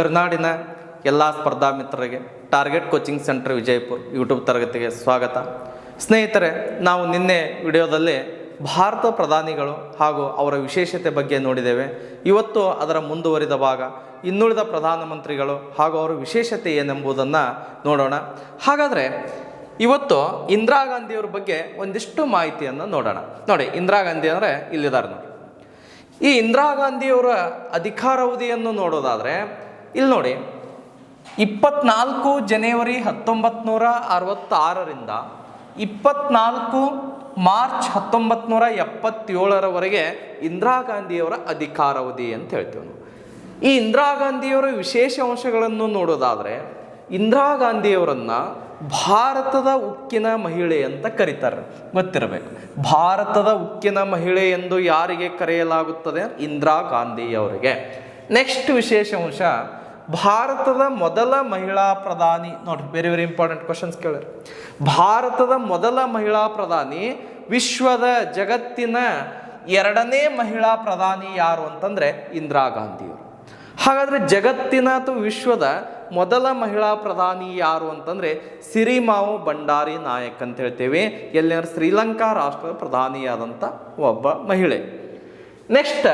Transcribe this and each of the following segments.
ಕರ್ನಾಡಿನ ಎಲ್ಲ ಸ್ಪರ್ಧಾ ಮಿತ್ರರಿಗೆ target coaching centre Vijayapur YouTube ತರಗತಿಗೆ ಸ್ವಾಗತ. ಸ್ನೇಹಿತರೆ, ನಾವು ನಿನ್ನೆ ವಿಡಿಯೋದಲ್ಲಿ ಭಾರತ ಪ್ರಧಾನಿಗಳು ಹಾಗೂ ಅವರ ವಿಶೇಷತೆ ಬಗ್ಗೆ ನೋಡಿದ್ದೇವೆ. ಇವತ್ತು ಅದರ ಮುಂದುವರಿದ ಭಾಗ. ಇನ್ನುಳಿದ ಪ್ರಧಾನಮಂತ್ರಿಗಳು ಹಾಗೂ ಅವರ ವಿಶೇಷತೆ ಏನೆಂಬುದನ್ನು ನೋಡೋಣ. ಹಾಗಾದರೆ, ಇವತ್ತು ಇಂದಿರಾ ಗಾಂಧಿಯವ್ರ ಬಗ್ಗೆ ಒಂದಿಷ್ಟು ಮಾಹಿತಿಯನ್ನು ನೋಡೋಣ. ನೋಡಿ, ಇಂದಿರಾ ಗಾಂಧಿ ಅಂದರೆ ಇಲ್ಲಿದ್ದಾರೆ ನೋಡಿ. ಈ ಇಂದಿರಾ ಗಾಂಧಿಯವರ ಅಧಿಕಾರಾವಧಿಯನ್ನು ನೋಡೋದಾದರೆ ಇಲ್ಲಿ ನೋಡಿ, ಇಪ್ಪತ್ನಾಲ್ಕು ಜನವರಿ ಹತ್ತೊಂಬತ್ತು ನೂರ ಅರವತ್ತಾರರಿಂದ ಇಪ್ಪತ್ನಾಲ್ಕು ಮಾರ್ಚ್ ಹತ್ತೊಂಬತ್ತು ನೂರ ಎಪ್ಪತ್ತೇಳರವರೆಗೆ ಇಂದಿರಾ ಗಾಂಧಿಯವರ ಅಧಿಕಾರಾವಧಿ ಅಂತ ಹೇಳ್ತೇವೆ ನಾವು. ಈ ಇಂದಿರಾ ಗಾಂಧಿಯವರ ವಿಶೇಷ ಅಂಶಗಳನ್ನು ನೋಡೋದಾದರೆ, ಇಂದಿರಾ ಗಾಂಧಿಯವರನ್ನು ಭಾರತದ ಉಕ್ಕಿನ ಮಹಿಳೆ ಅಂತ ಕರೀತಾರೆ. ಗೊತ್ತಿರಬೇಕು? ಭಾರತದ ಉಕ್ಕಿನ ಮಹಿಳೆ ಎಂದು ಯಾರಿಗೆ ಕರೆಯಲಾಗುತ್ತದೆ? ಇಂದಿರಾ ಗಾಂಧಿಯವರಿಗೆ. ನೆಕ್ಸ್ಟ್ ವಿಶೇಷ ಅಂಶ ಭಾರತದ ಮೊದಲ ಮಹಿಳಾ ಪ್ರಧಾನಿ ನೋಡಿ ವೆರಿ ವೆರಿ ಇಂಪಾರ್ಟೆಂಟ್ ಕ್ವಶನ್ಸ್ ಕೇಳಿರಿ. ಭಾರತದ ಮೊದಲ ಮಹಿಳಾ ಪ್ರಧಾನಿ ವಿಶ್ವದ ಜಗತ್ತಿನ ಎರಡನೇ ಮಹಿಳಾ ಪ್ರಧಾನಿ ಯಾರು ಅಂತಂದರೆ ಇಂದಿರಾ ಗಾಂಧಿಯವರು ಹಾಗಾದ್ರೆ ಜಗತ್ತಿನ ಅಥವಾ ವಿಶ್ವದ ಮೊದಲ ಮಹಿಳಾ ಪ್ರಧಾನಿ ಯಾರು ಅಂತಂದರೆ ಸಿರಿಮಾವು ಭಂಡಾರಿ ನಾಯಕ್ ಅಂತ ಹೇಳ್ತೇವೆ. ಎಲ್ಲಿನ ಶ್ರೀಲಂಕಾ ರಾಷ್ಟ್ರದ ಪ್ರಧಾನಿಯಾದಂಥ ಒಬ್ಬ ಮಹಿಳೆ. ನೆಕ್ಸ್ಟ್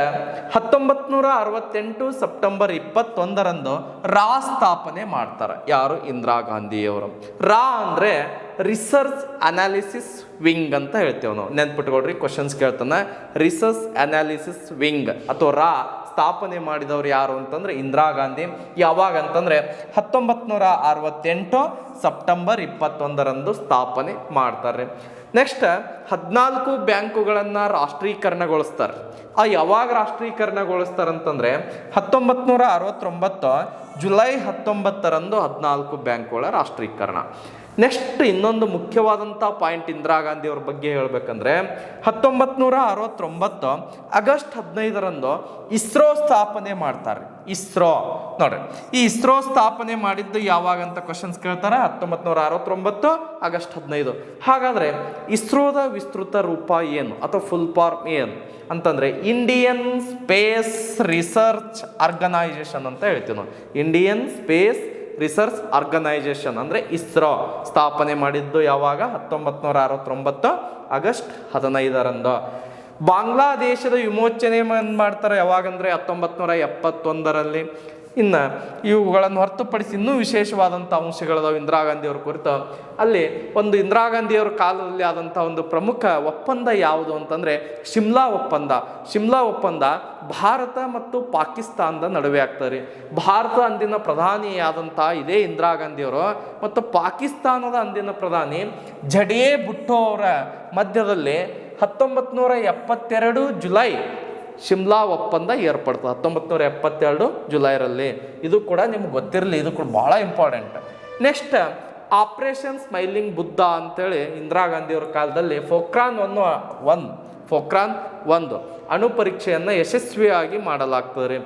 ಹತ್ತೊಂಬತ್ತು ನೂರ ಅರವತ್ತೆಂಟು ಸೆಪ್ಟೆಂಬರ್ ಇಪ್ಪತ್ತೊಂದರಂದು ರಾ ಸ್ಥಾಪನೆ ಮಾಡ್ತಾರೆ. ಯಾರು? ಇಂದಿರಾ ಗಾಂಧಿಯವರು. ರಾ ಅಂದರೆ ರಿಸರ್ಚ್ ಅನಾಲಿಸಿಸ್ ವಿಂಗ್ ಅಂತ ಹೇಳ್ತೇವೆ ನಾವು ನೆನ್ಪಿಟ್ಕೊಳ್ರಿ ಕ್ವಶನ್ಸ್ ಕೇಳ್ತಾನೆ. ರಿಸರ್ಚ್ ಅನಾಲಿಸಿಸ್ ವಿಂಗ್ ಅಥವಾ ರಾ ಸ್ಥಾಪನೆ ಮಾಡಿದವರು ಯಾರು ಅಂತಂದ್ರೆ ಇಂದಿರಾ ಗಾಂಧಿ. ಯಾವಾಗ ಅಂತಂದ್ರೆ ಹತ್ತೊಂಬತ್ತು ನೂರ ಅರವತ್ತೆಂಟು ಸೆಪ್ಟೆಂಬರ್ ಇಪ್ಪತ್ತೊಂದರಂದು ಸ್ಥಾಪನೆ ಮಾಡ್ತಾರೆ. ನೆಕ್ಸ್ಟ್ ಹದಿನಾಲ್ಕು ಬ್ಯಾಂಕುಗಳನ್ನು ರಾಷ್ಟ್ರೀಕರಣಗೊಳಿಸ್ತಾರೆ. ಆ ಯಾವಾಗ ರಾಷ್ಟ್ರೀಕರಣಗೊಳಿಸ್ತಾರಂತಂದ್ರೆ ಹತ್ತೊಂಬತ್ತು ನೂರ ಅರವತ್ತೊಂಬತ್ತು ಜುಲೈ ಹತ್ತೊಂಬತ್ತರಂದು ಹದಿನಾಲ್ಕು ಬ್ಯಾಂಕುಗಳ ರಾಷ್ಟ್ರೀಕರಣ. ನೆಕ್ಸ್ಟ್ ಇನ್ನೊಂದು ಮುಖ್ಯವಾದಂಥ ಪಾಯಿಂಟ್ ಇಂದಿರಾ ಗಾಂಧಿ ಅವ್ರ ಬಗ್ಗೆ ಹೇಳಬೇಕಂದ್ರೆ ಹತ್ತೊಂಬತ್ತು ನೂರ ಅರವತ್ತೊಂಬತ್ತು ಆಗಸ್ಟ್ ಹದಿನೈದರಂದು ಇಸ್ರೋ ಸ್ಥಾಪನೆ ಮಾಡ್ತಾರೆ. ಇಸ್ರೋ, ನೋಡ್ರಿ, ಈ ಇಸ್ರೋ ಸ್ಥಾಪನೆ ಮಾಡಿದ್ದು ಯಾವಾಗ ಅಂತ ಕ್ವಶನ್ಸ್ ಕೇಳ್ತಾರೆ? ಹತ್ತೊಂಬತ್ತು ನೂರ ಅರವತ್ತೊಂಬತ್ತು ಆಗಸ್ಟ್ ಹದಿನೈದು. ಹಾಗಾದ್ರೆ, ಇಸ್ರೋದ ವಿಸ್ತೃತ ರೂಪ ಏನು? ಅಥವಾ ಫುಲ್ ಫಾರ್ಮ್ ಏನು? ಅಂತಂದ್ರೆ ಇಂಡಿಯನ್ ಸ್ಪೇಸ್ ರಿಸರ್ಚ್ ಆರ್ಗನೈಸೇಷನ್ ಅಂತ ಹೇಳ್ತೀವಿ ನಾವು ಇಂಡಿಯನ್ ಸ್ಪೇಸ್ ರಿಸರ್ಚ್ ಆರ್ಗನೈಜೇಷನ್ ಅಂದರೆ ಇಸ್ರೋ ಸ್ಥಾಪನೆ ಮಾಡಿದ್ದು ಯಾವಾಗ? ಹತ್ತೊಂಬತ್ತು ನೂರ ಅರವತ್ತೊಂಬತ್ತು ಆಗಸ್ಟ್ ಹದಿನೈದರಂದು. ಬಾಂಗ್ಲಾದೇಶದ ವಿಮೋಚನೆ ಮಾಡ್ತಾರೆ ಯಾವಾಗಂದರೆ ಹತ್ತೊಂಬತ್ತು ನೂರ ಎಪ್ಪತ್ತೊಂದರಲ್ಲಿ ಇನ್ನು ಇವುಗಳನ್ನು ಹೊರತುಪಡಿಸಿ ಇನ್ನೂ ವಿಶೇಷವಾದಂಥ ಅಂಶಗಳದಾವೆ ಇಂದಿರಾ ಗಾಂಧಿಯವ್ರ ಕುರಿತು. ಅಲ್ಲಿ ಒಂದು ಇಂದಿರಾ ಗಾಂಧಿಯವರ ಕಾಲದಲ್ಲಿ ಆದಂಥ ಒಂದು ಪ್ರಮುಖ ಒಪ್ಪಂದ ಯಾವುದು ಅಂತಂದರೆ ಶಿಮ್ಲಾ ಒಪ್ಪಂದ. ಶಿಮ್ಲಾ ಒಪ್ಪಂದ ಭಾರತ ಮತ್ತು ಪಾಕಿಸ್ತಾನದ ನಡುವೆ ಆಗ್ತಾರೆ ಭಾರತ ಅಂದಿನ ಪ್ರಧಾನಿಯಾದಂಥ ಇದೇ ಇಂದಿರಾ ಗಾಂಧಿಯವರು ಮತ್ತು ಪಾಕಿಸ್ತಾನದ ಅಂದಿನ ಪ್ರಧಾನಿ ಜಡಿಯೇ ಭುಟ್ಟೋ ಅವರ ಮಧ್ಯದಲ್ಲಿ ಹತ್ತೊಂಬತ್ತು ನೂರ ಎಪ್ಪತ್ತೆರಡು ಜುಲೈ ಶಿಮ್ಲಾ ಒಪ್ಪಂದ ಏರ್ಪಡ್ತದೆ. ಹತ್ತೊಂಬತ್ತು ನೂರ ಎಪ್ಪತ್ತೆರಡು ಜುಲೈರಲ್ಲಿ. ಇದು ಕೂಡ ನಿಮ್ಗೆ ಗೊತ್ತಿರಲಿ, ಇದು ಕೂಡ ಭಾಳ important next operation smiling Buddha ಅಂತೇಳಿ ಇಂದಿರಾ ಗಾಂಧಿಯವ್ರ ಕಾಲದಲ್ಲಿ ಫೋಕ್ರಾನ್ ಒನ್ ಒನ್ ಫೋಕ್ರಾನ್ ಒಂದು ಅಣು ಪರೀಕ್ಷೆಯನ್ನು ಯಶಸ್ವಿಯಾಗಿ ಮಾಡಲಾಗ್ತದೆ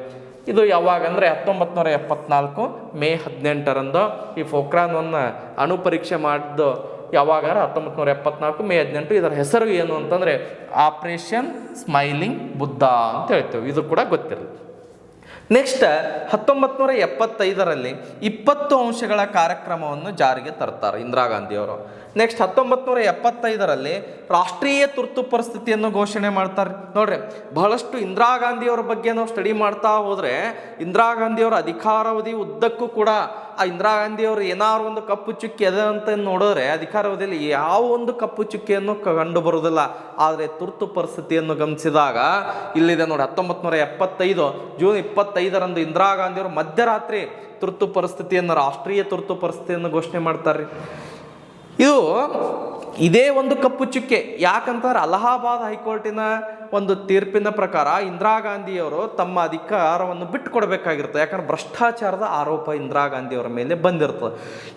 ಇದು ಯಾವಾಗ ಅಂದರೆ ಹತ್ತೊಂಬತ್ತು ನೂರ ಎಪ್ಪತ್ನಾಲ್ಕು ಮೇ ಹದಿನೆಂಟರಂದು ಈ ಫೋಕ್ರಾನ್ ಅಣು ಪರೀಕ್ಷೆ ಮಾಡಿದ್ದು ಯಾವಾಗ ಹತ್ತೊಂಬತ್ತು ನೂರ ಎಪ್ಪತ್ನಾಲ್ಕು ಮೇ ಹದಿನೆಂಟು ಇದರ ಹೆಸರು ಏನು ಅಂತಂದರೆ ಆಪರೇಷನ್ ಸ್ಮೈಲಿಂಗ್ ಬುದ್ಧ ಅಂತ ಹೇಳ್ತೇವೆ. ಇದು ಕೂಡ ಗೊತ್ತಿರಲಿ ನೆಕ್ಸ್ಟ್ ಹತ್ತೊಂಬತ್ತು ನೂರ ಎಪ್ಪತ್ತೈದರಲ್ಲಿ ಇಪ್ಪತ್ತು ಅಂಶಗಳ ಕಾರ್ಯಕ್ರಮವನ್ನು ಜಾರಿಗೆ ತರ್ತಾರೆ ಇಂದಿರಾ ಗಾಂಧಿಯವರು. ನೆಕ್ಸ್ಟ್ ಹತ್ತೊಂಬತ್ತು ನೂರ ಎಪ್ಪತ್ತೈದರಲ್ಲಿ ರಾಷ್ಟ್ರೀಯ ತುರ್ತು ಪರಿಸ್ಥಿತಿಯನ್ನು ಘೋಷಣೆ ಮಾಡ್ತಾರೆ. ನೋಡ್ರಿ, ಬಹಳಷ್ಟು ಇಂದಿರಾ ಗಾಂಧಿಯವರ ಬಗ್ಗೆ ನಾವು ಸ್ಟಡಿ ಮಾಡ್ತಾ ಹೋದರೆ ಇಂದಿರಾ ಗಾಂಧಿಯವರ ಅಧಿಕಾರಾವಧಿ ಉದ್ದಕ್ಕೂ ಕೂಡ ಆ ಇಂದಿರಾ ಗಾಂಧಿಯವರು ಏನಾದ್ರು ಒಂದು ಕಪ್ಪು ಚುಕ್ಕಿ ಅದ ಅಂತ ನೋಡಿದ್ರೆ ಅಧಿಕಾರಾವಧಿಯಲ್ಲಿ ಯಾವ ಒಂದು ಕಪ್ಪು ಚುಕ್ಕಿಯನ್ನು ಕಂಡು ಬರುವುದಿಲ್ಲ. ಆದರೆ ತುರ್ತು ಪರಿಸ್ಥಿತಿಯನ್ನು ಗಮನಿಸಿದಾಗ ಇಲ್ಲಿದೆ ನೋಡಿ ಹತ್ತೊಂಬತ್ತು ನೂರ ಎಪ್ಪತ್ತೈದು, ಜೂನ್ ಇಪ್ಪತ್ತೈದರಂದು ಇಂದಿರಾ ಗಾಂಧಿಯವರು ಮಧ್ಯರಾತ್ರಿ ತುರ್ತು ಪರಿಸ್ಥಿತಿಯನ್ನು, ರಾಷ್ಟ್ರೀಯ ತುರ್ತು ಪರಿಸ್ಥಿತಿಯನ್ನು ಘೋಷಣೆ ಮಾಡ್ತಾರೆ ಇದು ಇದೇ ಒಂದು ಕಪ್ಪು ಚುಕ್ಕೆ. ಯಾಕಂತಂದ್ರೆ ಅಲಹಾಬಾದ್ ಹೈಕೋರ್ಟಿನ ಒಂದು ತೀರ್ಪಿನ ಪ್ರಕಾರ ಇಂದಿರಾ ಗಾಂಧಿಯವರು ತಮ್ಮ ಅಧಿಕಾರವನ್ನು ಬಿಟ್ಟು ಕೊಡಬೇಕಾಗಿರುತ್ತೆ ಯಾಕಂದ್ರೆ ಭ್ರಷ್ಟಾಚಾರದ ಆರೋಪ ಇಂದಿರಾ ಗಾಂಧಿಯವರ ಮೇಲೆ ಬಂದಿರ್ತದೆ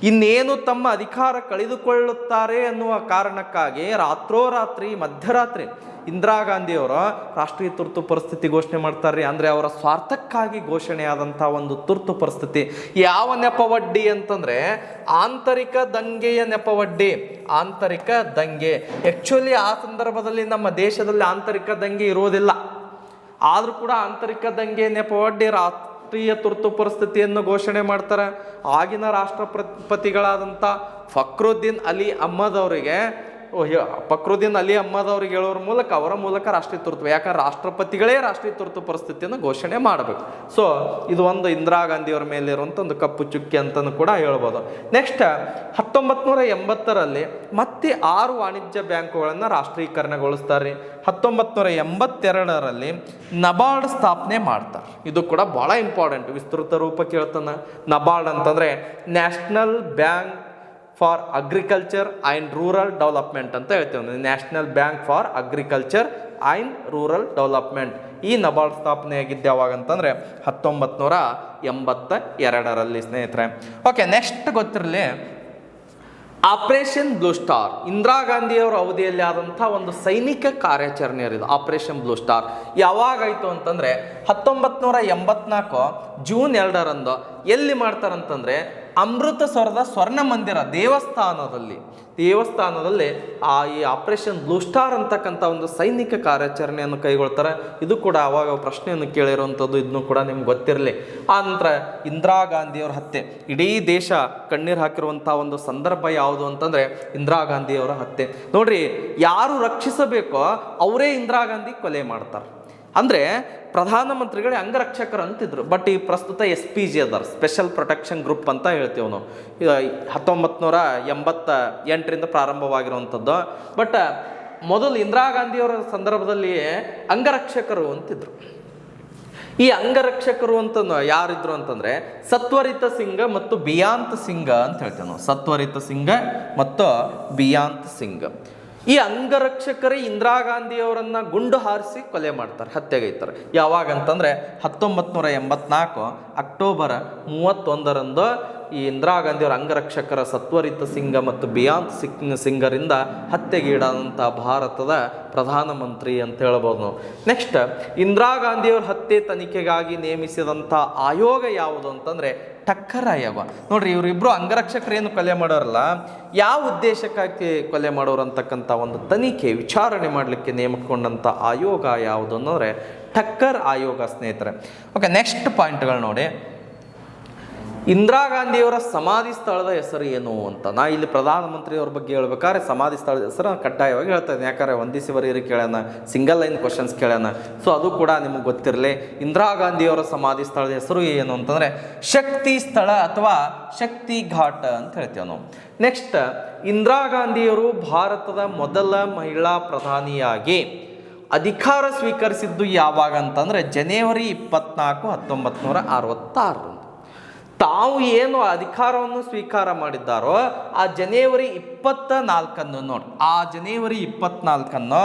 ಇನ್ನೇನು ತಮ್ಮ ಅಧಿಕಾರ ಕಳೆದುಕೊಳ್ಳುತ್ತಾರೆ ಅನ್ನುವ ಕಾರಣಕ್ಕಾಗಿ ರಾತ್ರೋರಾತ್ರಿ, ಮಧ್ಯರಾತ್ರಿ ಇಂದಿರಾ ಗಾಂಧಿಯವರು ರಾಷ್ಟ್ರೀಯ ತುರ್ತು ಪರಿಸ್ಥಿತಿ ಘೋಷಣೆ ಮಾಡ್ತಾರೆ ಅಂದರೆ ಅವರ ಸ್ವಾರ್ಥಕ್ಕಾಗಿ ಘೋಷಣೆಯಾದಂಥ ಒಂದು ತುರ್ತು ಪರಿಸ್ಥಿತಿ. ಯಾವ ನೆಪವಡ್ಡಿ ಅಂತಂದರೆ ಆಂತರಿಕ ದಂಗೆಯ ನೆಪವಡ್ಡಿ, ಆಂತರಿಕ ದಂಗೆ. ಆ್ಯಕ್ಚುಲಿ ಆ ಸಂದರ್ಭದಲ್ಲಿ ನಮ್ಮ ದೇಶದಲ್ಲಿ ಆಂತರಿಕ ದಂಗೆ ಇರೋದಿಲ್ಲ ಆದರೂ ಕೂಡ ಆಂತರಿಕ ದಂಗೆ ನೆಪವಡ್ಡಿ ರಾ ರಾಷ್ಟ್ರೀಯ ತುರ್ತು ಪರಿಸ್ಥಿತಿಯನ್ನು ಘೋಷಣೆ ಮಾಡ್ತಾರೆ. ಆಗಿನ ರಾಷ್ಟ್ರಪತಿಗಳಾದಂಥ ಫಕ್ರುದ್ದೀನ್ ಅಲಿ ಅಹ್ಮದ್ ಅವರಿಗೆ ಫಕ್ರುದ್ದೀನ್ ಅಲಿ ಅಹ್ಮದ್ ಹೇಳೋರ ಮೂಲಕ ಅವರ ಮೂಲಕ ರಾಷ್ಟ್ರೀಯ ತುರ್ತು, ಯಾಕಂದ್ರೆ ರಾಷ್ಟ್ರಪತಿಗಳೇ ರಾಷ್ಟ್ರೀಯ ತುರ್ತು ಪರಿಸ್ಥಿತಿಯನ್ನು ಘೋಷಣೆ ಮಾಡಬೇಕು. ಸೊ ಇದು ಒಂದು ಇಂದಿರಾ ಗಾಂಧಿಯವರ ಮೇಲೆ ಇರುವಂಥ ಒಂದು ಕಪ್ಪು ಚುಕ್ಕಿ ಅಂತಲೂ ಕೂಡ ಹೇಳ್ಬೋದು. ನೆಕ್ಸ್ಟ್ ಹತ್ತೊಂಬತ್ತು ನೂರ ಎಂಬತ್ತರಲ್ಲಿ ಮತ್ತೆ ಆರು ವಾಣಿಜ್ಯ ಬ್ಯಾಂಕುಗಳನ್ನು ರಾಷ್ಟ್ರೀಕರಣಗೊಳಿಸ್ತಾರೆ ಹತ್ತೊಂಬತ್ತು ನೂರ ಎಂಬತ್ತೆರಡರಲ್ಲಿ ನಬಾರ್ಡ್ ಸ್ಥಾಪನೆ ಮಾಡ್ತಾರೆ. ಇದು ಕೂಡ ಭಾಳ ಇಂಪಾರ್ಟೆಂಟ್ ವಿಸ್ತೃತ ರೂಪ ಕೇಳ್ತಾನೆ. ನಬಾರ್ಡ್ ಅಂತಂದರೆ national bank for agriculture and rural development ಅಂತ ಹೇಳ್ತೇವೆ national bank for agriculture and rural development. ಈ ನಬಾರ್ಡ್ ಸ್ಥಾಪನೆ ಆಗಿದ್ದು ಯಾವಾಗ ಅಂತಂದರೆ ಹತ್ತೊಂಬತ್ತು ನೂರ ಎಂಬತ್ತ ಎರಡರಲ್ಲಿ ಸ್ನೇಹಿತರೆ. ಓಕೆ ನೆಕ್ಸ್ಟ್ ಗೊತ್ತಿರಲಿ ಆಪರೇಷನ್ ಬ್ಲೂ ಸ್ಟಾರ್ ಇಂದಿರಾ ಗಾಂಧಿಯವರ ಅವಧಿಯಲ್ಲಿ ಆದಂಥ ಒಂದು ಸೈನಿಕ ಕಾರ್ಯಾಚರಣೆ ಇದು ಆಪರೇಷನ್ ಬ್ಲೂ ಸ್ಟಾರ್ ಯಾವಾಗಾಯಿತು ಅಂತಂದರೆ ಹತ್ತೊಂಬತ್ತು ನೂರ ಎಂಬತ್ನಾಲ್ಕು ಜೂನ್ ಎರಡರಂದು ಎಲ್ಲಿ ಮಾಡ್ತಾರಂತಂದರೆ ಅಮೃತಸರದ ಸ್ವರ್ಣ ಮಂದಿರ ದೇವಸ್ಥಾನದಲ್ಲಿ ದೇವಸ್ಥಾನದಲ್ಲಿ ಆ ಈ ಆಪರೇಷನ್ ಬ್ಲೂ ಸ್ಟಾರ್ ಅಂತಕ್ಕಂಥ ಒಂದು ಸೈನಿಕ ಕಾರ್ಯಾಚರಣೆಯನ್ನು ಕೈಗೊಳ್ತಾರೆ. ಇದು ಕೂಡ ಆವಾಗ ಪ್ರಶ್ನೆಯನ್ನು ಕೇಳಿರುವಂಥದ್ದು ಇದನ್ನು ಕೂಡ ನಿಮ್ಗೆ ಗೊತ್ತಿರಲಿ. ಆ ನಂತರ ಇಂದಿರಾ ಗಾಂಧಿಯವರ ಹತ್ಯೆ. ಇಡೀ ದೇಶ ಕಣ್ಣೀರು ಹಾಕಿರುವಂಥ ಒಂದು ಸಂದರ್ಭ ಯಾವುದು ಅಂತಂದರೆ ಇಂದಿರಾ ಗಾಂಧಿಯವರ ಹತ್ಯೆ. ನೋಡ್ರಿ, ಯಾರು ರಕ್ಷಿಸಬೇಕೋ ಅವರೇ ಇಂದಿರಾ ಗಾಂಧಿ ಕೊಲೆ ಮಾಡ್ತಾರೆ. ಅಂದರೆ ಪ್ರಧಾನಮಂತ್ರಿಗಳೇ ಅಂಗರಕ್ಷಕರು ಅಂತಿದ್ರು. ಬಟ್ ಈ ಪ್ರಸ್ತುತ ಎಸ್ ಪಿ ಜಿ ಅದಾರ. ಸ್ಪೆಷಲ್ ಪ್ರೊಟೆಕ್ಷನ್ ಗ್ರೂಪ್ ಅಂತ ಹೇಳ್ತೀವಿ ನಾವು ಹತ್ತೊಂಬತ್ತು ನೂರ ಎಂಬತ್ತ ಎಂಟರಿಂದ ಪ್ರಾರಂಭವಾಗಿರುವಂಥದ್ದು. ಬಟ್ ಮೊದಲು ಇಂದಿರಾ ಗಾಂಧಿಯವರ ಸಂದರ್ಭದಲ್ಲಿ ಅಂಗರಕ್ಷಕರು ಅಂತಿದ್ರು. ಈ ಅಂಗರಕ್ಷಕರು ಅಂತ ಯಾರಿದ್ರು ಅಂತಂದ್ರೆ ಸತ್ವರಿತ ಸಿಂಗ ಮತ್ತು ಬಿಯಾಂತ್ ಸಿಂಗ ಅಂತ ಹೇಳ್ತೇವೆ ನಾವು. ಸತ್ವರಿತ ಸಿಂಗ ಮತ್ತು ಬಿಯಾಂತ್ ಸಿಂಗ್. ಈ ಅಂಗರಕ್ಷಕರೇ ಇಂದಿರಾ ಗಾಂಧಿಯವರನ್ನು ಗುಂಡು ಹಾರಿಸಿ ಕೊಲೆ ಮಾಡ್ತಾರೆ ಹತ್ಯೆಗೈತಾರೆ ಯಾವಾಗ ಅಂತಂದ್ರೆ ಹತ್ತೊಂಬತ್ತು ನೂರ ಎಂಬತ್ನಾಲ್ಕು ಅಕ್ಟೋಬರ್ ಮೂವತ್ತೊಂದರಂದು ಈ ಇಂದಿರಾ ಗಾಂಧಿಯವರ ಅಂಗರಕ್ಷಕರ ಸತ್ವರಿತ ಸಿಂಗ ಮತ್ತು ಬಿಯಾಂತ್ ಸಿಂಗ್ ಸಿಂಗರಿಂದ ಹತ್ಯೆಗೀಡಾದಂಥ ಭಾರತದ ಪ್ರಧಾನಮಂತ್ರಿ ಅಂತ ಹೇಳ್ಬೋದು ನಾವು. ನೆಕ್ಸ್ಟ್, ಇಂದಿರಾ ಗಾಂಧಿಯವರ ಹತ್ಯೆ ತನಿಖೆಗಾಗಿ ನೇಮಿಸಿದಂಥ ಆಯೋಗ ಯಾವುದು ಅಂತಂದರೆ ಟಕ್ಕರ್ ಆಯೋಗ ನೋಡ್ರಿ, ಇವರಿಬ್ರು ಅಂಗರಕ್ಷಕರು ಏನು ಕೊಲೆ ಮಾಡೋರಲ್ಲ, ಯಾವ ಉದ್ದೇಶಕ್ಕಾಗಿ ಕೊಲೆ ಮಾಡೋರು ಅಂತಕ್ಕಂಥ ಒಂದು ತನಿಖೆ, ವಿಚಾರಣೆ ಮಾಡಲಿಕ್ಕೆ ನೇಮಕೊಂಡಂಥ ಆಯೋಗ ಯಾವುದು ಅನ್ನೋದ್ರೆ, ಟಕ್ಕರ್ ಆಯೋಗ ಸ್ನೇಹಿತರೆ. ಓಕೆ ನೆಕ್ಸ್ಟ್ ಪಾಯಿಂಟ್ಗಳು ನೋಡಿ. ಇಂದಿರಾ ಗಾಂಧಿಯವರ ಸಮಾಧಿ ಸ್ಥಳದ ಹೆಸರು ಏನು ಅಂತ ನಾ ಇಲ್ಲಿ ಪ್ರಧಾನಮಂತ್ರಿಯವ್ರ ಬಗ್ಗೆ ಹೇಳ್ಬೇಕಾದ್ರೆ ಸಮಾಧಿ ಸ್ಥಳದ ಹೆಸರು ಕಡ್ಡಾಯವಾಗಿ ಹೇಳ್ತಾ ಇದ್ದೀನಿ ಯಾಕಂದ್ರೆ ಒಂದಿಸಿ ಬರೀರಿ ಕೇಳ್ಯಾನ ಸಿಂಗಲ್ ಲೈನ್ ಕ್ವಶನ್ಸ್ ಕೇಳ್ಯಾನ. ಸೊ ಅದು ಕೂಡ ನಿಮಗೆ ಗೊತ್ತಿರಲಿ. ಇಂದಿರಾ ಗಾಂಧಿಯವರ ಸಮಾಧಿ ಸ್ಥಳದ ಹೆಸರು ಏನು ಅಂತಂದರೆ ಶಕ್ತಿ ಸ್ಥಳ ಅಥವಾ ಶಕ್ತಿ ಘಾಟ್ ಅಂತ ಹೇಳ್ತೇವೆ ನಾವು. ನೆಕ್ಸ್ಟ್ ಇಂದಿರಾ ಗಾಂಧಿಯವರು ಭಾರತದ ಮೊದಲ ಮಹಿಳಾ ಪ್ರಧಾನಿಯಾಗಿ ಅಧಿಕಾರ ಸ್ವೀಕರಿಸಿದ್ದು ಯಾವಾಗ ಅಂತಂದರೆ ಜನವರಿ ಇಪ್ಪತ್ನಾಲ್ಕು ಹತ್ತೊಂಬತ್ತು ನೂರ ಅರವತ್ತಾರು ತಾವು ಏನು ಅಧಿಕಾರವನ್ನು ಸ್ವೀಕಾರ ಮಾಡಿದ್ದಾರೋ ಆ ಜನವರಿ ಇಪ್ಪತ್ತ ನಾಲ್ಕನ್ನು ನೋಡಿ. ಆ ಜನವರಿ ಇಪ್ಪತ್ನಾಲ್ಕನ್ನು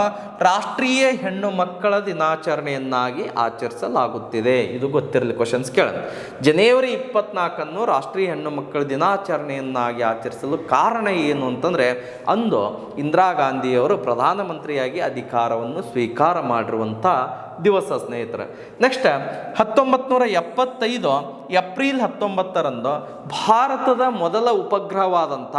ರಾಷ್ಟ್ರೀಯ ಹೆಣ್ಣು ಮಕ್ಕಳ ದಿನಾಚರಣೆಯನ್ನಾಗಿ ಆಚರಿಸಲಾಗುತ್ತಿದೆ. ಇದು ಗೊತ್ತಿರಲಿ ಕ್ವಶನ್ಸ್ ಕೇಳೋಣ ಜನವರಿ ಇಪ್ಪತ್ನಾಲ್ಕನ್ನು ರಾಷ್ಟ್ರೀಯ ಹೆಣ್ಣು ಮಕ್ಕಳ ದಿನಾಚರಣೆಯನ್ನಾಗಿ ಆಚರಿಸಲು ಕಾರಣ ಏನು ಅಂತಂದರೆ, ಅಂದು ಇಂದಿರಾ ಗಾಂಧಿಯವರು ಪ್ರಧಾನಮಂತ್ರಿಯಾಗಿ ಅಧಿಕಾರವನ್ನು ಸ್ವೀಕಾರ ಮಾಡಿರುವಂಥ ದಿವಸ ಸ್ನೇಹಿತರೆ. ನೆಕ್ಸ್ಟ್ ಹತ್ತೊಂಬತ್ತು ನೂರ ಎಪ್ಪತ್ತೈದು, ಏಪ್ರಿಲ್ ಹತ್ತೊಂಬತ್ತರಂದು ಭಾರತದ ಮೊದಲ ಉಪಗ್ರಹವಾದಂಥ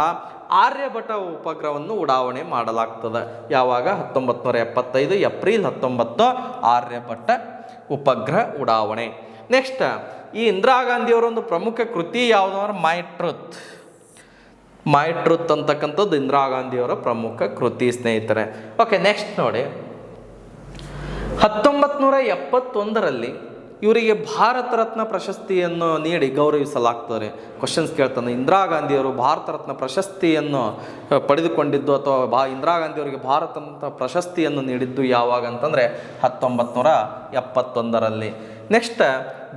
ಆರ್ಯಭಟ ಉಪಗ್ರಹವನ್ನು ಉಡಾವಣೆ ಮಾಡಲಾಗ್ತದೆ. ಯಾವಾಗ? ಹತ್ತೊಂಬತ್ತು ನೂರ ಎಪ್ಪತ್ತೈದು, ಏಪ್ರಿಲ್ ಹತ್ತೊಂಬತ್ತು, ಆರ್ಯಭಟ ಉಪಗ್ರಹ ಉಡಾವಣೆ. ನೆಕ್ಸ್ಟ್ ಈ ಇಂದಿರಾ ಗಾಂಧಿಯವರೊಂದು ಪ್ರಮುಖ ಕೃತಿ ಯಾವುದು ಅಂದ್ರೆ ಮೈ ಟ್ರುತ್ ಮೈ ಟ್ರುತ್ ಅಂತಕ್ಕಂಥದ್ದು ಇಂದಿರಾ ಗಾಂಧಿಯವರ ಪ್ರಮುಖ ಕೃತಿ ಸ್ನೇಹಿತರೆ. ಓಕೆ ನೆಕ್ಸ್ಟ್ ನೋಡಿ. ಹತ್ತೊಂಬತ್ತು ನೂರ ಎಪ್ಪತ್ತೊಂದರಲ್ಲಿ ಇವರಿಗೆ ಭಾರತ ರತ್ನ ಪ್ರಶಸ್ತಿಯನ್ನು ನೀಡಿ ಗೌರವಿಸಲಾಗ್ತದೆ. ಕ್ವಶನ್ಸ್ ಕೇಳ್ತಾನೆ, ಇಂದಿರಾ ಗಾಂಧಿಯವರು ಭಾರತ ರತ್ನ ಪ್ರಶಸ್ತಿಯನ್ನು ಪಡೆದುಕೊಂಡಿದ್ದು ಅಥವಾ ಬಾ ಇಂದಿರಾ ಗಾಂಧಿಯವರಿಗೆ ಭಾರತ ಪ್ರಶಸ್ತಿಯನ್ನು ನೀಡಿದ್ದು ಯಾವಾಗ ಅಂತಂದರೆ ಹತ್ತೊಂಬತ್ತು ನೂರ ಎಪ್ಪತ್ತೊಂದರಲ್ಲಿ. ನೆಕ್ಸ್ಟ್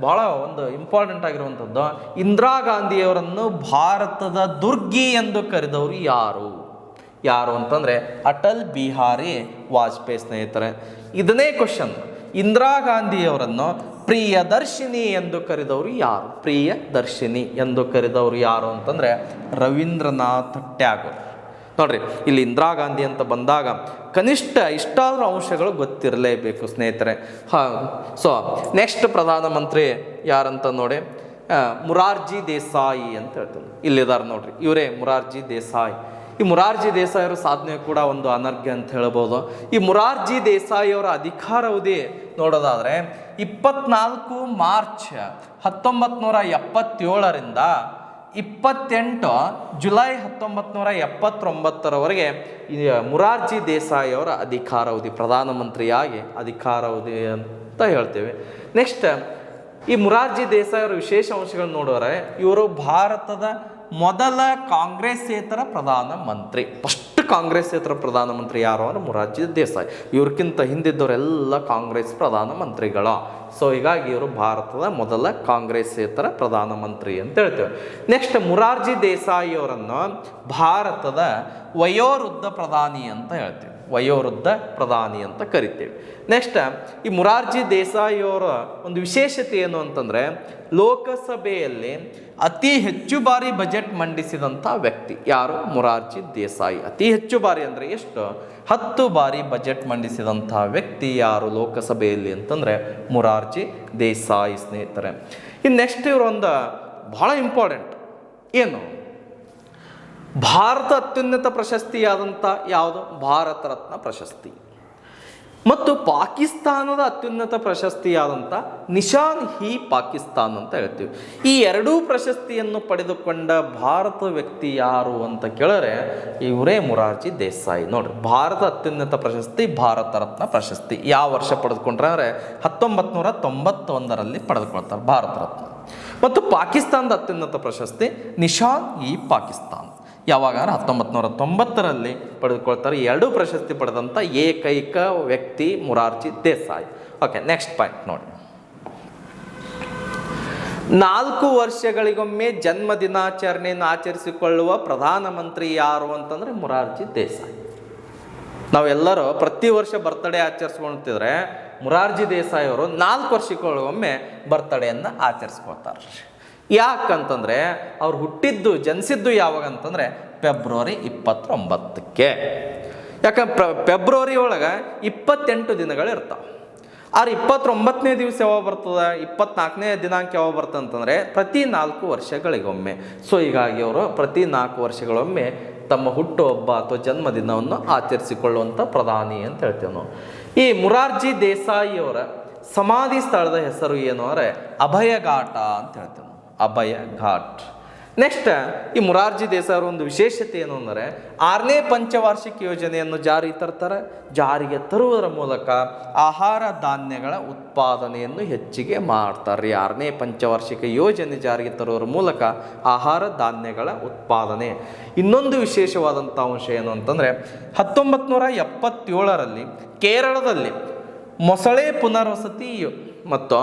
ಭಾಳ ಒಂದು ಇಂಪಾರ್ಟೆಂಟ್ ಆಗಿರುವಂಥದ್ದು, ಇಂದಿರಾ ಗಾಂಧಿಯವರನ್ನು ಭಾರತದ ದುರ್ಗಿ ಎಂದು ಕರೆದವರು ಯಾರು? ಯಾರು ಅಂತಂದರೆ ಅಟಲ್ ಬಿಹಾರಿ ವಾಜಪೇಯಿ ಸ್ನೇಹಿತರೆ. ಇದನ್ನೇ ಕ್ವಶನ್ ಇಂದಿರಾ ಗಾಂಧಿಯವರನ್ನು ಪ್ರಿಯದರ್ಶಿನಿ ಎಂದು ಕರೆದವರು ಯಾರು? ಪ್ರಿಯ ದರ್ಶಿನಿ ಎಂದು ಕರೆದವರು ಯಾರು ಅಂತಂದರೆ ರವೀಂದ್ರನಾಥ್ ಟ್ಯಾಗೋರ್. ನೋಡ್ರಿ, ಇಲ್ಲಿ ಇಂದಿರಾ ಗಾಂಧಿ ಅಂತ ಬಂದಾಗ ಕನಿಷ್ಠ ಇಷ್ಟಾದರೂ ಅಂಶಗಳು ಗೊತ್ತಿರಲೇಬೇಕು ಸ್ನೇಹಿತರೆ. ಹಾಂ ಸೊ ನೆಕ್ಸ್ಟ್ ಪ್ರಧಾನಮಂತ್ರಿ ಯಾರಂತ ನೋಡಿ ಮುರಾರ್ಜಿ ದೇಸಾಯಿ ಅಂತ ಹೇಳ್ತಾರೆ ಇಲ್ಲಿದ್ದಾರೆ ನೋಡ್ರಿ, ಇವರೇ ಮುರಾರ್ಜಿ ದೇಸಾಯಿ. ಈ ಮುರಾರ್ಜಿ ದೇಸಾಯಿಯವರ ಸಾಧನೆ ಕೂಡ ಒಂದು ಅನರ್ಘ್ಯ ಅಂತ ಹೇಳ್ಬೋದು. ಈ ಮುರಾರ್ಜಿ ದೇಸಾಯಿಯವರ ಅಧಿಕಾರಾವಧಿ ನೋಡೋದಾದರೆ, ಇಪ್ಪತ್ನಾಲ್ಕು ಮಾರ್ಚ್ ಹತ್ತೊಂಬತ್ತು ನೂರ ಎಪ್ಪತ್ತೇಳರಿಂದ ಇಪ್ಪತ್ತೆಂಟು ಜುಲೈ ಹತ್ತೊಂಬತ್ತು ನೂರ ಎಪ್ಪತ್ತೊಂಬತ್ತರವರೆಗೆ ಈ ಮುರಾರ್ಜಿ ದೇಸಾಯಿಯವರ ಅಧಿಕಾರಾವಧಿ ಪ್ರಧಾನಮಂತ್ರಿಯಾಗಿ ಅಧಿಕಾರಾವಧಿ ಅಂತ ಹೇಳ್ತೇವೆ. ನೆಕ್ಸ್ಟ್ ಈ ಮುರಾರ್ಜಿ ದೇಸಾಯಿಯವರ ವಿಶೇಷ ಅಂಶಗಳನ್ನ ನೋಡಿದ್ರೆ ಇವರು ಭಾರತದ ಮೊದಲ ಕಾಂಗ್ರೆಸ್ಸೇತರ ಪ್ರಧಾನಮಂತ್ರಿ ಫಸ್ಟ್ ಕಾಂಗ್ರೆಸ್ಸೇತರ ಪ್ರಧಾನಮಂತ್ರಿ ಯಾರು ಅಂದ್ರೆ ಮುರಾರ್ಜಿ ದೇಸಾಯಿ. ಇವ್ರಕ್ಕಿಂತ ಹಿಂದಿದ್ದವರೆಲ್ಲ ಕಾಂಗ್ರೆಸ್ ಪ್ರಧಾನ ಮಂತ್ರಿಗಳ. ಸೊ ಹೀಗಾಗಿ ಇವರು ಭಾರತದ ಮೊದಲ ಕಾಂಗ್ರೆಸ್ಸೇತರ ಪ್ರಧಾನಮಂತ್ರಿ ಅಂತ ಹೇಳ್ತೇವೆ. ನೆಕ್ಸ್ಟ್ ಮುರಾರ್ಜಿ ದೇಸಾಯಿ ಅವರನ್ನು ಭಾರತದ ವಯೋವೃದ್ಧ ಪ್ರಧಾನಿ ಅಂತ ಹೇಳ್ತೇವೆ. ವಯೋವೃದ್ಧ ಪ್ರಧಾನಿ ಅಂತ ಕರಿತೇವೆ. ನೆಕ್ಸ್ಟ್ ಈ ಮುರಾರ್ಜಿ ದೇಸಾಯಿಯವರ ಒಂದು ವಿಶೇಷತೆ ಏನು ಅಂತಂದರೆ, ಲೋಕಸಭೆಯಲ್ಲಿ ಅತಿ ಹೆಚ್ಚು ಬಾರಿ ಬಜೆಟ್ ಮಂಡಿಸಿದಂಥ ವ್ಯಕ್ತಿ ಯಾರು? ಮುರಾರ್ಜಿ ದೇಸಾಯಿ. ಅತಿ ಹೆಚ್ಚು ಬಾರಿ ಅಂದರೆ ಎಷ್ಟು? ಹತ್ತು ಬಾರಿ ಬಜೆಟ್ ಮಂಡಿಸಿದಂಥ ವ್ಯಕ್ತಿ ಯಾರು ಲೋಕಸಭೆಯಲ್ಲಿ ಅಂತಂದರೆ? ಮುರಾರ್ಜಿ ದೇಸಾಯಿ ಸ್ನೇಹಿತರೆ. ಇನ್ನು ನೆಕ್ಸ್ಟ್ ಇವರೊಂದು ಬಹಳ ಇಂಪಾರ್ಟೆಂಟ್ ಏನು? ಭಾರತ ಅತ್ಯುನ್ನತ ಪ್ರಶಸ್ತಿಯಾದಂಥ ಯಾವುದು? ಭಾರತ ರತ್ನ ಪ್ರಶಸ್ತಿ. ಮತ್ತು ಪಾಕಿಸ್ತಾನದ ಅತ್ಯುನ್ನತ ಪ್ರಶಸ್ತಿಯಾದಂಥ ನಿಶಾನ್ ಹಿ ಪಾಕಿಸ್ತಾನ್ ಅಂತ ಹೇಳ್ತೀವಿ. ಈ ಎರಡೂ ಪ್ರಶಸ್ತಿಯನ್ನು ಪಡೆದುಕೊಂಡ ಭಾರತ ವ್ಯಕ್ತಿ ಯಾರು ಅಂತ ಕೇಳಿದ್ರೆ ಇವರೇ ಮುರಾರ್ಜಿ ದೇಸಾಯಿ. ನೋಡ್ರಿ, ಭಾರತ ಅತ್ಯುನ್ನತ ಪ್ರಶಸ್ತಿ, ಭಾರತ ರತ್ನ ಪ್ರಶಸ್ತಿ. ಯಾವ ವರ್ಷ ಪಡೆದುಕೊಂಡ್ರೆ ಅಂದರೆ ಹತ್ತೊಂಬತ್ತು ನೂರ ತೊಂಬತ್ತೊಂದರಲ್ಲಿ ಪಡೆದುಕೊಳ್ತಾರೆ ಭಾರತ ರತ್ನ. ಮತ್ತು ಪಾಕಿಸ್ತಾನದ ಅತ್ಯುನ್ನತ ಪ್ರಶಸ್ತಿ ನಿಶಾನ್ ಇ ಪಾಕಿಸ್ತಾನ್. ಯಾವಾಗ? ಹತ್ತೊಂಬತ್ತು ನೂರ ತೊಂಬತ್ತರಲ್ಲಿ ಪಡೆದುಕೊಳ್ತಾರೆ ಎರಡೂ ಪ್ರಶಸ್ತಿ ಪಡೆದಂಥ ಏಕೈಕ ವ್ಯಕ್ತಿ Morarji Desai. Okay next point ನೋಡಿ. ನಾಲ್ಕು ವರ್ಷಗಳಿಗೊಮ್ಮೆ ಜನ್ಮ ದಿನಾಚರಣೆಯನ್ನು ಆಚರಿಸಿಕೊಳ್ಳುವ ಪ್ರಧಾನಮಂತ್ರಿ ಯಾರು ಅಂತಂದರೆ ಮುರಾರ್ಜಿ ದೇಸಾಯಿ. ನಾವೆಲ್ಲರೂ ಪ್ರತಿ ವರ್ಷ ಬರ್ತಡೇ ಆಚರಿಸ್ಕೊಳ್ತಿದ್ರೆ ಮುರಾರ್ಜಿ ದೇಸಾಯಿ ಅವರು ನಾಲ್ಕು ವರ್ಷಗಳಿಗೊಮ್ಮೆ ಬರ್ತಡೆಯನ್ನು ಆಚರಿಸ್ಕೊಳ್ತಾರೆ. ಯಾಕಂತಂದರೆ ಅವ್ರು ಹುಟ್ಟಿದ್ದು, ಜನಿಸಿದ್ದು ಯಾವಾಗ ಅಂತಂದರೆ ಫೆಬ್ರವರಿ ಇಪ್ಪತ್ತೊಂಬತ್ತಕ್ಕೆ. ಯಾಕಂದ್ರೆ ಫೆಬ್ರವರಿ ಒಳಗೆ ಇಪ್ಪತ್ತೆಂಟು ದಿನಗಳು ಇರ್ತಾವೆ. ಆದ್ರೆ ಇಪ್ಪತ್ತೊಂಬತ್ತನೇ ದಿವಸ ಯಾವಾಗ ಬರ್ತದೆ? ಇಪ್ಪತ್ನಾಲ್ಕನೇ ದಿನಾಂಕ ಯಾವಾಗ ಬರ್ತದೆ ಅಂತಂದರೆ ಪ್ರತಿ ನಾಲ್ಕು ವರ್ಷಗಳಿಗೊಮ್ಮೆ. ಸೊ ಹೀಗಾಗಿ ಅವರು ಪ್ರತಿ ನಾಲ್ಕು ವರ್ಷಗಳೊಮ್ಮೆ ತಮ್ಮ ಹುಟ್ಟುಹಬ್ಬ ಅಥವಾ ಜನ್ಮದಿನವನ್ನು ಆಚರಿಸಿಕೊಳ್ಳುವಂಥ ಪ್ರಧಾನಿ ಅಂತ ಹೇಳ್ತೇವೆ ನಾವು. ಈ ಮುರಾರ್ಜಿ ದೇಸಾಯಿಯವರ ಸಮಾಧಿ ಸ್ಥಳದ ಹೆಸರು ಏನು ಅಂದರೆ ಅಭಯಘಾಟ ಅಂತ ಹೇಳ್ತೇವೆ ಅಭಯ ಘಾಟ್. ನೆಕ್ಸ್ಟ್ ಈ ಮುರಾರ್ಜಿ ದೇಸಾಯಿ ಒಂದು ವಿಶೇಷತೆ ಏನು ಅಂದರೆ ಆರನೇ ಪಂಚವಾರ್ಷಿಕ ಯೋಜನೆಯನ್ನು ಜಾರಿ ತರ್ತಾರೆ. ಜಾರಿಗೆ ತರುವುದರ ಮೂಲಕ ಆಹಾರ ಧಾನ್ಯಗಳ ಉತ್ಪಾದನೆಯನ್ನು ಹೆಚ್ಚಿಗೆ ಮಾಡ್ತಾರೆ. ಆರನೇ ಪಂಚವಾರ್ಷಿಕ ಯೋಜನೆ ಜಾರಿಗೆ ತರುವುದರ ಮೂಲಕ ಆಹಾರ ಧಾನ್ಯಗಳ ಉತ್ಪಾದನೆ. ಇನ್ನೊಂದು ವಿಶೇಷವಾದಂಥ ಅಂಶ ಏನು ಅಂತಂದರೆ ಹತ್ತೊಂಬತ್ತು ನೂರ ಎಪ್ಪತ್ತೇಳರಲ್ಲಿ ಕೇರಳದಲ್ಲಿ ಮೊಸಳೆ ಪುನರ್ವಸತಿ ಮತ್ತು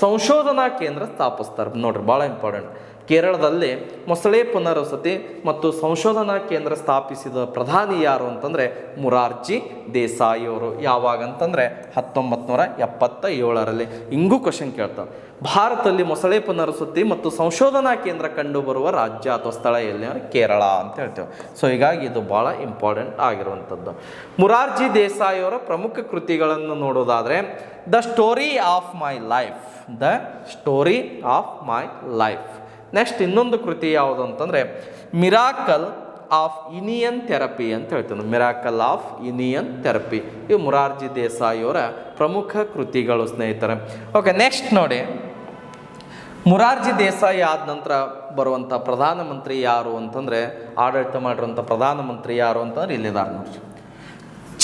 ಸಂಶೋಧನಾ ಕೇಂದ್ರ ಸ್ಥಾಪಿಸ್ತಾರೆ. ನೋಡ್ರಿ ಭಾಳ ಇಂಪಾರ್ಟೆಂಟ್ ಕೇರಳದಲ್ಲಿ ಮೊಸಳೆ ಪುನರ್ವಸತಿ ಮತ್ತು ಸಂಶೋಧನಾ ಕೇಂದ್ರ ಸ್ಥಾಪಿಸಿದ ಪ್ರಧಾನಿ ಯಾರು ಅಂತಂದರೆ ಮುರಾರ್ಜಿ ದೇಸಾಯಿ ಅವರು. ಯಾವಾಗ ಅಂತಂದರೆ ಹತ್ತೊಂಬತ್ತು ನೂರ ಎಪ್ಪತ್ತ ಏಳರಲ್ಲಿ ಹಿಂಗೂ ಕ್ವಶನ್ ಕೇಳ್ತಾರೆ ಭಾರತದಲ್ಲಿ ಮೊಸಳೆ ಪುನರ್ವಸತಿ ಮತ್ತು ಸಂಶೋಧನಾ ಕೇಂದ್ರ ಕಂಡುಬರುವ ರಾಜ್ಯ ಅಥವಾ ಸ್ಥಳ ಎಲ್ಲಿ ಕೇರಳ ಅಂತ ಹೇಳ್ತೇವೆ. ಸೊ ಹೀಗಾಗಿ ಇದು ಭಾಳ ಇಂಪಾರ್ಟೆಂಟ್ ಆಗಿರುವಂಥದ್ದು. ಮುರಾರ್ಜಿ ದೇಸಾಯಿ ಅವರ ಪ್ರಮುಖ ಕೃತಿಗಳನ್ನು ನೋಡೋದಾದರೆ the story of my life the story of my life next ಇನ್ನೊಂದು ಕೃತಿ ಯಾವುದು ಅಂತಂದರೆ ಮಿರಾಕಲ್ ಆಫ್ ಇನಿಯನ್ ಥೆರಪಿ ಅಂತ ಹೇಳ್ತೇನೆ. ಮಿರಾಕಲ್ ಆಫ್ ಇನಿಯನ್ ಥೆರಪಿ ಇವು ಮುರಾರ್ಜಿ ದೇಸಾಯಿಯವರ ಪ್ರಮುಖ ಕೃತಿಗಳು ಸ್ನೇಹಿತರೆ. ಓಕೆ ನೆಕ್ಸ್ಟ್ ನೋಡಿ. ಮುರಾರ್ಜಿ ದೇಸಾಯಿ ಆದ ನಂತರ ಬರುವಂಥ ಪ್ರಧಾನಮಂತ್ರಿ ಯಾರು ಅಂತಂದರೆ, ಆಡಳಿತ ಮಾಡಿರುವಂಥ ಪ್ರಧಾನಮಂತ್ರಿ ಯಾರು ಅಂತಂದ್ರೆ ಇಲ್ಲಿದ್ದಾರೆ ನೋಡಿ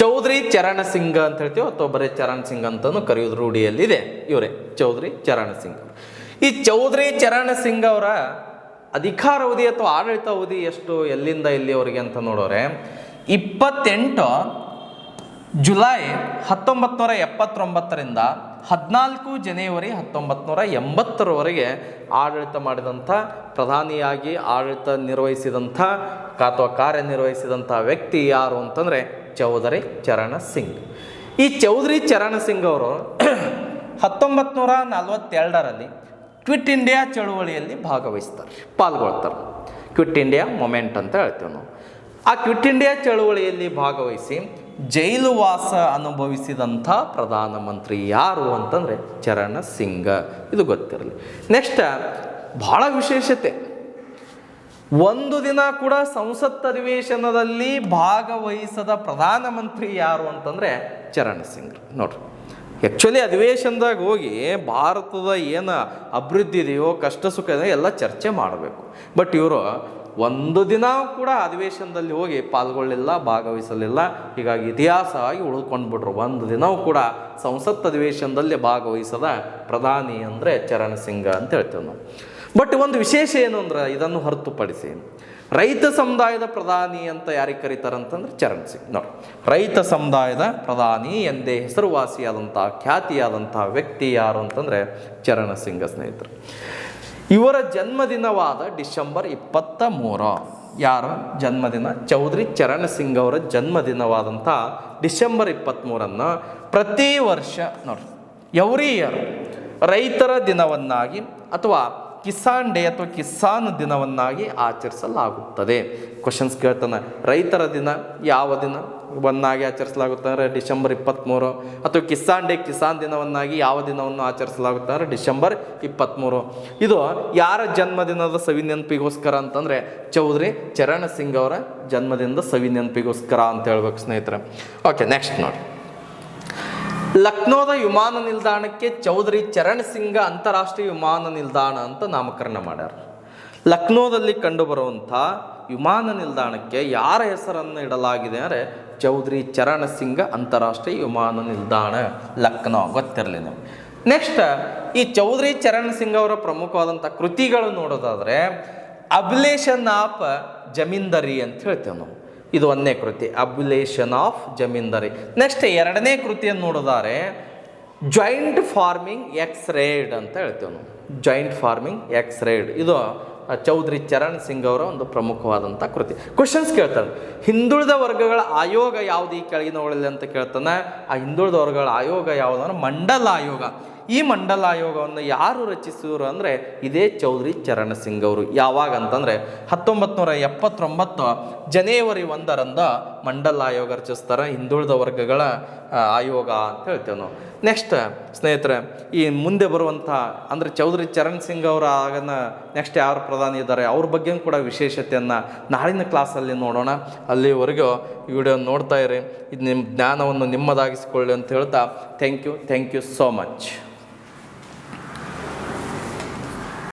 ಚೌಧರಿ ಚರಣ ಸಿಂಗ್ ಅಂತ ಹೇಳ್ತೀವಿ, ಅಥವಾ ಬರೀ ಚರಣ್ ಸಿಂಗ್ ಅಂತಲೂ ಕರೆಯೋದು ರೂಢಿಯಲ್ಲಿದೆ. ಇವರೇ, ಚೌಧರಿ ಚರಣ ಸಿಂಗ್. ಈ ಚೌಧರಿ ಚರಣ ಸಿಂಗ್ ಅವರ ಅಧಿಕಾರಾವಧಿ ಅಥವಾ ಆಡಳಿತ ಅವಧಿ ಎಷ್ಟು, ಎಲ್ಲಿಂದ ಇಲ್ಲಿವರೆಗೆ ಅಂತ ನೋಡೋರೆ, ಇಪ್ಪತ್ತೆಂಟು ಜುಲೈ ಹತ್ತೊಂಬತ್ತು ನೂರ ಎಪ್ಪತ್ತೊಂಬತ್ತರಿಂದ ಹದಿನಾಲ್ಕು ಜನವರಿ ಹತ್ತೊಂಬತ್ತು ನೂರ ಎಂಬತ್ತರವರೆಗೆ ಆಡಳಿತ ಮಾಡಿದಂಥ, ಪ್ರಧಾನಿಯಾಗಿ ಆಡಳಿತ ನಿರ್ವಹಿಸಿದಂಥ ಅಥವಾ ಕಾರ್ಯನಿರ್ವಹಿಸಿದಂಥ ವ್ಯಕ್ತಿ ಯಾರು ಅಂತಂದರೆ ಚೌಧರಿ ಚರಣ ಸಿಂಗ್. ಈ ಚೌಧರಿ ಚರಣ ಸಿಂಗ್ ಅವರು ಹತ್ತೊಂಬತ್ತು ನೂರ ನಲವತ್ತೆರಡರಲ್ಲಿ ಕ್ವಿಟ್ ಇಂಡಿಯಾ ಚಳುವಳಿಯಲ್ಲಿ ಭಾಗವಹಿಸ್ತಾರೆ, ಪಾಲ್ಗೊಳ್ತಾರೆ. ಕ್ವಿಟ್ ಇಂಡಿಯಾ ಮೊಮೆಂಟ್ ಅಂತ ಹೇಳ್ತೇವೆ ನಾವು. ಆ ಕ್ವಿಟ್ ಇಂಡಿಯಾ ಚಳುವಳಿಯಲ್ಲಿ ಭಾಗವಹಿಸಿ ಜೈಲು ವಾಸ ಅನುಭವಿಸಿದಂಥ ಪ್ರಧಾನಮಂತ್ರಿ ಯಾರು ಅಂತಂದರೆ ಚರಣ ಸಿಂಗ. ಇದು ಗೊತ್ತಿರಲಿ. ನೆಕ್ಸ್ಟ್ ಭಾಳ ವಿಶೇಷತೆ. ಒಂದು ದಿನ ಕೂಡ ಸಂಸತ್ ಅಧಿವೇಶನದಲ್ಲಿ ಭಾಗವಹಿಸದ ಪ್ರಧಾನಮಂತ್ರಿ ಯಾರು ಅಂತಂದರೆ ಚರಣ್ ಸಿಂಗ್. ನೋಡ್ರಿ. ಆ್ಯಕ್ಚುಲಿ ಅಧಿವೇಶನದಾಗ ಹೋಗಿ ಭಾರತದ ಏನು ಅಭಿವೃದ್ಧಿ ಇದೆಯೋ, ಕಷ್ಟ ಸುಖ ಇದೆಯೋ ಎಲ್ಲ ಚರ್ಚೆ ಮಾಡಬೇಕು. ಬಟ್ ಇವರು ಒಂದು ದಿನ ಕೂಡ ಅಧಿವೇಶನದಲ್ಲಿ ಹೋಗಿ ಪಾಲ್ಗೊಳ್ಳಲಿಲ್ಲ ಭಾಗವಹಿಸಲಿಲ್ಲ. ಹೀಗಾಗಿ ಇತಿಹಾಸ ಆಗಿ ಉಳ್ಕೊಂಡ್ಬಿಟ್ರು ಒಂದು ದಿನವೂ ಕೂಡ ಸಂಸತ್ ಅಧಿವೇಶನದಲ್ಲಿ ಭಾಗವಹಿಸದ ಪ್ರಧಾನಿ ಅಂದರೆ ಚರಣ್ ಸಿಂಗ್ ಅಂತ ಹೇಳ್ತೇವೆ ನಾವು. ಬಟ್ ಒಂದು ವಿಶೇಷ ಏನು ಅಂದ್ರೆ ಇದನ್ನು ಹೊರತುಪಡಿಸಿ ರೈತ ಸಮುದಾಯದ ಪ್ರಧಾನಿ ಅಂತ ಯಾರಿಗೆ ಕರೀತಾರಂತಂದ್ರೆ ಚರಣ್ ಸಿಂಗ್. ನೋಡಿ, ರೈತ ಸಮುದಾಯದ ಪ್ರಧಾನಿ ಎಂದೇ ಹೆಸರುವಾಸಿಯಾದಂತಹ ಖ್ಯಾತಿಯಾದಂತಹ ವ್ಯಕ್ತಿ ಯಾರು ಅಂತಂದರೆ ಚರಣ ಸಿಂಗ ಸ್ನೇಹಿತರು. ಇವರ ಜನ್ಮದಿನವಾದ ಡಿಸೆಂಬರ್ ಇಪ್ಪತ್ತ ಮೂರ. ಯಾರ? ಜನ್ಮದಿನ? ಚೌಧರಿ ಚರಣ್ ಸಿಂಗ್ ಅವರ ಜನ್ಮದಿನವಾದಂಥ ಡಿಸೆಂಬರ್ ಇಪ್ಪತ್ತ್ಮೂರನ್ನು ಪ್ರತಿ ವರ್ಷ ನೋಡಿ ಎವ್ರಿ ಇಯರ್ ರೈತರ ದಿನವನ್ನಾಗಿ ಅಥವಾ ಕಿಸಾನ್ ಡೇ ಅಥವಾ ಕಿಸಾನ್ ದಿನವನ್ನಾಗಿ ಆಚರಿಸಲಾಗುತ್ತದೆ. ಕ್ವಶನ್ಸ್ ಕೇಳ್ತಾನೆ, ರೈತರ ದಿನ ಯಾವ ದಿನ? ವನ್ನಾಗಿ ಆಚರಿಸಲಾಗುತ್ತೆ ಅಂದರೆ ಡಿಸೆಂಬರ್ ಇಪ್ಪತ್ತ್ಮೂರು ಅಥವಾ ಕಿಸಾನ್ ಡೇ, ಕಿಸಾನ್ ದಿನವನ್ನಾಗಿ ಯಾವ ದಿನವನ್ನು ಆಚರಿಸಲಾಗುತ್ತೆ ಅಂದರೆ ಡಿಸೆಂಬರ್ ಇಪ್ಪತ್ತ್ಮೂರು ಇದು ಯಾರ ಜನ್ಮದಿನದ ಸವಿ ನೆನಪಿಗೋಸ್ಕರ ಅಂತಂದರೆ ಚೌಧರಿ ಚರಣ್ ಸಿಂಗ್ ಅವರ ಜನ್ಮದಿನದ ಸವಿ ನೆನಪಿಗೋಸ್ಕರ ಅಂತ ಹೇಳ್ಬೇಕು ಸ್ನೇಹಿತರೆ. ಓಕೆ ನೆಕ್ಸ್ಟ್ ನೋಡಿ. ಲಕ್ನೋದ ವಿಮಾನ ನಿಲ್ದಾಣಕ್ಕೆ ಚೌಧರಿ ಚರಣ್ ಸಿಂಗ ಅಂತಾರಾಷ್ಟ್ರೀಯ ವಿಮಾನ ನಿಲ್ದಾಣ ಅಂತ ನಾಮಕರಣ ಮಾಡ್ಯಾರ. ಲಕ್ನೋದಲ್ಲಿ ಕಂಡುಬರುವಂಥ ವಿಮಾನ ನಿಲ್ದಾಣಕ್ಕೆ ಯಾರ ಹೆಸರನ್ನು ಇಡಲಾಗಿದೆ ಅಂದರೆ ಚೌಧರಿ ಚರಣ್ ಸಿಂಗ ಅಂತಾರಾಷ್ಟ್ರೀಯ ವಿಮಾನ ನಿಲ್ದಾಣ, ಲಕ್ನೋ. ಗೊತ್ತಿರಲಿ ನಮಗೆ. ನೆಕ್ಸ್ಟ್ ಈ ಚೌಧರಿ ಚರಣ್ ಸಿಂಗ್ ಅವರ ಪ್ರಮುಖವಾದಂಥ ಕೃತಿಗಳು ನೋಡೋದಾದರೆ ಅಬ್ಲೇಷನ್ ಆಫ್ ಜಮೀನ್ದರಿ ಅಂತ ಹೇಳ್ತೇವೆ ನಾವು. ಇದು ಒಂದನೇ ಕೃತಿ ಅಬ್ಯುಲೇಷನ್ ಆಫ್ ಜಮೀನ್ದಾರಿ. ನೆಕ್ಸ್ಟ್ ಎರಡನೇ ಕೃತಿಯನ್ನು ನೋಡಿದರೆ ಜಾಯಿಂಟ್ ಫಾರ್ಮಿಂಗ್ ಎಕ್ಸ್ ರೇಡ್ ಅಂತ ಹೇಳ್ತೇವೆ ನಾವು. ಜಾಯಿಂಟ್ ಫಾರ್ಮಿಂಗ್ ಎಕ್ಸ್ ರೇಡ್ ಇದು ಚೌಧರಿ ಚರಣ್ ಸಿಂಗ್ ಅವರ ಒಂದು ಪ್ರಮುಖವಾದಂಥ ಕೃತಿ. ಕ್ವಶನ್ಸ್ ಕೇಳ್ತಾರೆ. ಹಿಂದುಳಿದ ವರ್ಗಗಳ ಆಯೋಗ ಯಾವುದು ಈ ಕೆಳಗಿನವುಗಳಲ್ಲಿ ಅಂತ ಕೇಳ್ತಾನೆ, ಆ ಹಿಂದುಳಿದ ವರ್ಗಗಳ ಆಯೋಗ ಯಾವುದು ಅಂದ್ರೆ ಮಂಡಲ ಆಯೋಗ. ಈ ಮಂಡಲ ಆಯೋಗವನ್ನು ಯಾರು ರಚಿಸಿದರು ಅಂದರೆ ಇದೇ ಚೌಧರಿ ಚರಣ್ ಸಿಂಗ್ ಅವರು. ಯಾವಾಗ ಅಂತಂದರೆ ಹತ್ತೊಂಬತ್ತು ನೂರ ಎಪ್ಪತ್ತೊಂಬತ್ತು ಜನವರಿ ಒಂದರಂದ ಮಂಡಲ ಆಯೋಗ ರಚಿಸ್ತಾರೆ, ಹಿಂದುಳಿದ ವರ್ಗಗಳ ಆಯೋಗ ಅಂತ ಹೇಳ್ತೇವೆ ನಾವು. ನೆಕ್ಸ್ಟ್ ಸ್ನೇಹಿತರೆ, ಈ ಮುಂದೆ ಬರುವಂಥ, ಅಂದರೆ ಚೌಧರಿ ಚರಣ್ ಸಿಂಗ್ ಅವರ ಆಗನ ನೆಕ್ಸ್ಟ್ ಯಾರು ಪ್ರಧಾನಿ ಇದ್ದಾರೆ, ಅವ್ರ ಬಗ್ಗೆ ಕೂಡ ವಿಶೇಷತೆಯನ್ನು ನಾಳಿನ ಕ್ಲಾಸಲ್ಲಿ ನೋಡೋಣ. ಅಲ್ಲಿವರೆಗೂ ಈ ವಿಡಿಯೋ ನೋಡ್ತಾ ಇರಿ. ಇದು ನಿಮ್ಮ ಜ್ಞಾನವನ್ನು ನಿಮ್ಮದಾಗಿಸಿಕೊಳ್ಳಿ ಅಂತ ಹೇಳ್ತಾ thank you thank you so much